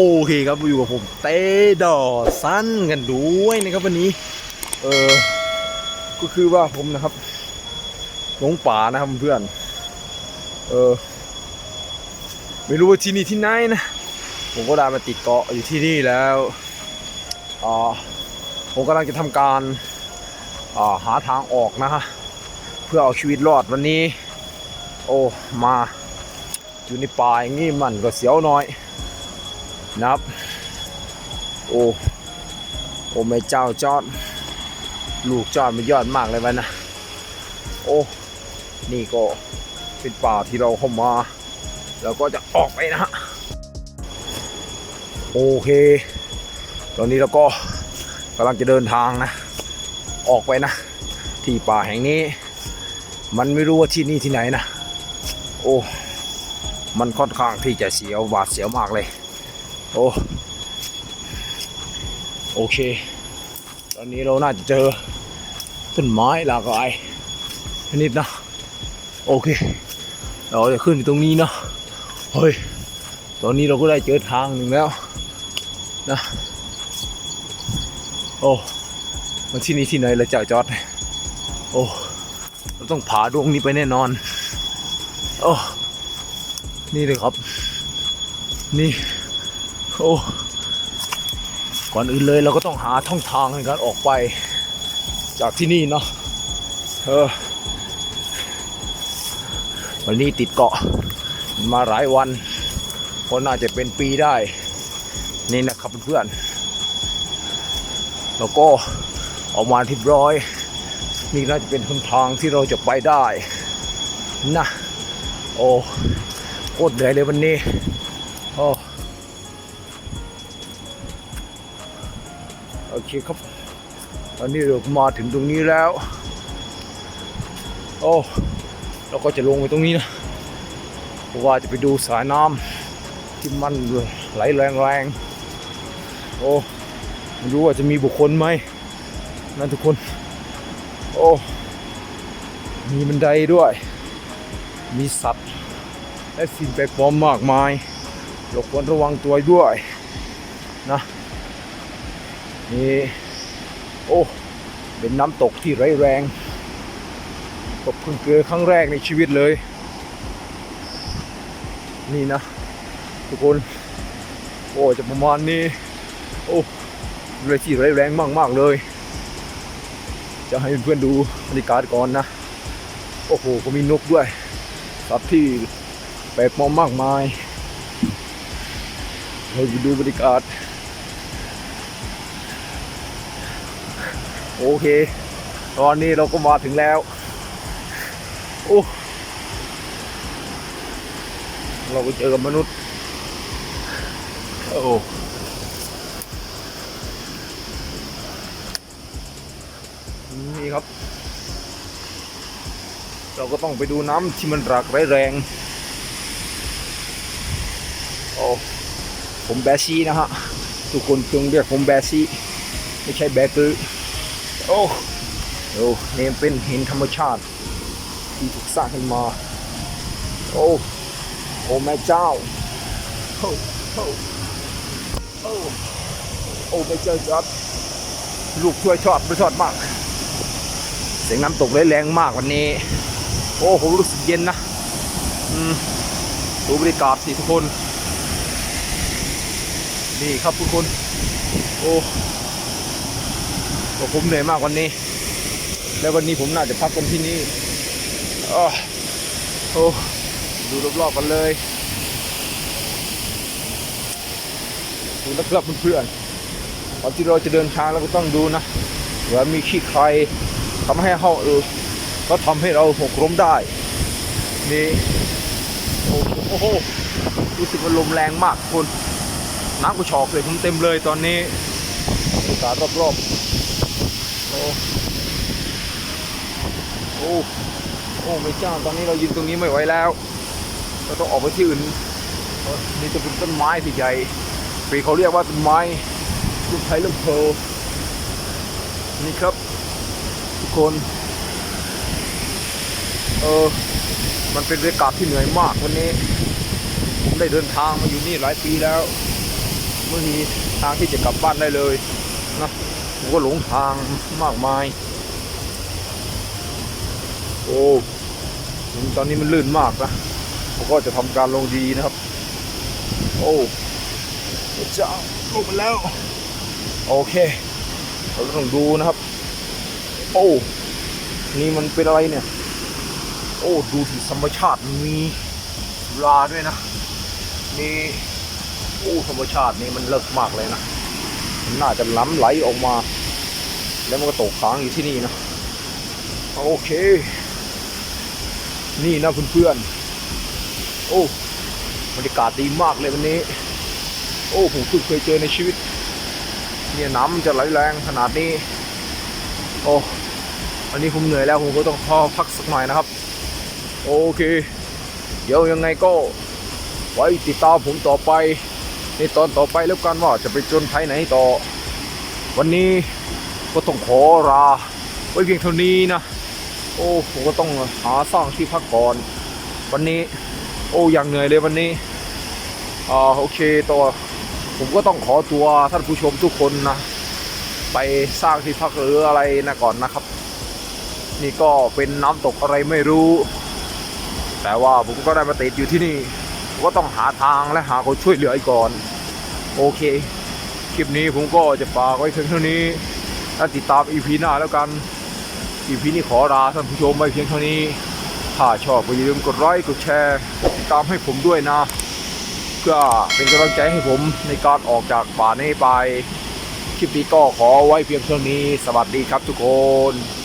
โอเคครับอยู่กับผมเต้ดอสั้นกันด้วยนะครับวันนี้ เออก็คือว่าผมนะครับหลงป่านะครับเพื่อน เออไม่รู้ว่าที่นี่ที่ไหนนะผมก็ได้มาติดเกาะอยู่ที่นี่แล้วอ่าผมกำลังจะทำการอ่าหาทางออกนะฮะเพื่อเอาชีวิตรอดวันนี้ โอ้มาอยู่ในป่าอย่างนี้มันก็เสียวหน่อย นะครับ โอ้โอ้แม่เจ้าจอด ลูกจอดมันยอดมากเลยวันนะโอ้นี่ก็เป็นป่าที่เราเข้ามาแล้วก็จะออกไปนะฮะโอเค ตอนนี้เราก็กำลังจะเดินทางนะ ออกไปนะ ที่ป่าแห่งนี้ มันไม่รู้ว่าที่นี่ที่ไหนนะ โอ้ มันค่อนข้างที่จะเสียวหวาดเสียวมากเลย โอ้โอเค ตอนนี้เราน่าจะเจอต้นไม้หลากหลายชนิดนะโอเค เราจะขึ้นตรงนี้เนาะเฮ้ยตอนนี้เราก็ได้เจอทางหนึ่งแล้วนะโอ้มันที่นี่ที่ไหนละเจ้าจอดโอ้เราต้องผาดวงนี้ไปแน่นอนโอ้นี่เลยครับ นี่ โอ้ก่อนอื่นเลยเราก็ต้องหาท่องทางในการออกไป จากที่นี่เนาะเออวันนี้ติดเกาะมาหลายวันก็น่าจะเป็นปีได้ นี่นะครับเพื่อนๆแล้วก็ออกมาที่ร้อย นี่น่าจะเป็นหนทางที่เราจะไปได้นะโอ้โคตรเหนื่อยเลยวันนี้โอ้ อเคครับ ตอนนี้เรามาถึงตรงนี้แล้ว โอ้เราก็จะลงไปตรงนี้นะเพราะว่าจะไปดูสายน้ำที่มันไหลแรงๆ โอ้ไม่รู้ว่าจะมีบุคคลไหมนะทุกคน โอ้ มีบันไดด้วย มีสัตว์ และสิ่งแปลกปลอมมากมายเราควรระวังตัวด้วยนะ นี่โอ้เป็นน้ำตกที่ไร้แรงก็เพิ่งเจอครั้งแรกในชีวิตเลย นี่นะ ทุกคน โอ้จะประมาณนี้ โอ้เลยที่ไร้แรงมากๆเลย จะให้เพื่อนๆดูบรรยากาศก่อนนะ โอ้โหก็มีนกด้วยสัตว์ที่แปลกปลอมมากมายเราดูบรรยากาศ โอเค ตอนนี้เราก็มาถึงแล้ว โอ้เราก็เจอกับมนุษย์ โอ้นี่ครับ เราก็ต้องไปดูน้ำที่มันหลากไร้แรง โอ้ ผมแบซี่นะฮะ ทุกคนจงเรียกผมแบซี่ ไม่ใช่แบกือ โอ้โอ้นี่เป็นหินธรรมชาติ ที่ถูกสร้างขึ้นมา โอ้ โอ้แม่เจ้า โอ้โอ้โอ้โอ้แม่เจ้าจัดลูกช่วยชอบไปชอบมาก เสียงน้ำตกแรงมากวันนี้ โอ้ผมรู้สึกเย็นนะ อืมดูบรรยากาศสิทุกคน นี่ครับทุกคน โอ้ โอ้ผมเหนื่อยมากวันนี้ แล้ววันนี้ผมน่าจะพักกันที่นี่โอ้โอ้ดูรอบๆกันเลยดูนะครับเพื่อนๆตอนที่เราจะเดินทางเราก็ต้องดูนะว่ามีขี้ใครทำให้เขาเออก็ทำให้เราหกล้มได้ นี่โอ้โหรู้สึกว่าลมแรงมากคุณน้ำก็ชอกเลยผมเต็มเลยตอนนี้บรรยากาศรอบๆ โอ้โอ้โอ้ไม่เจ้าตอนนี้เรายืนตรงนี้ไม่ไหวแล้ว เราต้องออกไปที่อื่นนี่จะเป็นต้นไม้ที่ใหญ่ปีเขาเรียกว่าต้นไม้ลูกไทยลูกโพนี่ครับ ทุกคน เออมันเป็นบรรยากาศที่เหนื่อยมากวันนี้ผมได้เดินทางมาอยู่นี่หลายปีแล้ว ไม่มีทางที่จะกลับบ้านได้เลยนะ ผมก็หลงทางมากมาย โอ้ตอนนี้มันลื่นมากนะผมก็จะทำการลงดีนะครับ โอ้พระเจ้าลงมาแล้ว โอเค เราต้องดูนะครับ โอ้ นี่มันเป็นอะไรเนี่ย โอ้ ดูสิธรรมชาติมันมีสุราด้วยนะนี่โอ้ ธรรมชาตินี่มันเลิศมากเลยนะ นน่าจะล้ำไหลออกมา แล้วมันก็ตกค้างอยู่ที่นี่นะ โอเค นี่นะเพื่อนๆ โอ้บรรยากาศดีมากเลยวันนี้ โอ้ผมเพิ่งเคยเจอในชีวิต เนี่ยน้ำจะไหลแรงขนาดนี้ โอ้วันนี้ผมเหนื่อยแล้วผมก็ต้องพอพักสักหน่อยนะครับ โอเค เดี๋ยวยังไงก็ ไว้ติดตามผมต่อไป ในตอนต่อไปแล้วกันว่าจะไปจนภัยไหนต่อ วันนี้ก็ต้องขอลาไว้เพียงเท่านี้นะ โอ้ผมก็ต้องหาสร้างที่พักก่อน วันนี้ โอ้อย่างเหนื่อยเลยวันนี้อ่าโอเคตัวผมก็ต้องขอตัวท่านผู้ชมทุกคนนะ ไปสร้างที่พักหรืออะไรนะก่อนนะครับ นี่ก็เป็นน้ำตกอะไรไม่รู้ แต่ว่าผมก็ได้มาติดอยู่ที่นี่ ก็ต้องหาทางและหาคนช่วยเหลือก่อน โอเค คลิปนี้ผมก็จะฝากไว้เพียงเท่านี้ถ้าติดตามอีพีหน้าแล้วกันอีพีนี้ขอลาท่านผู้ชมไปเพียงเท่านี้ถ้าชอบก็อย่าลืมกดไลค์กดแชร์กดติดตามให้ผมด้วยนะ เพื่อเป็นกำลังใจให้ผมในการออกจากป่านี้ไป คลิปนี้ก็ขอไว้เพียงเท่านี้ สวัสดีครับทุกคน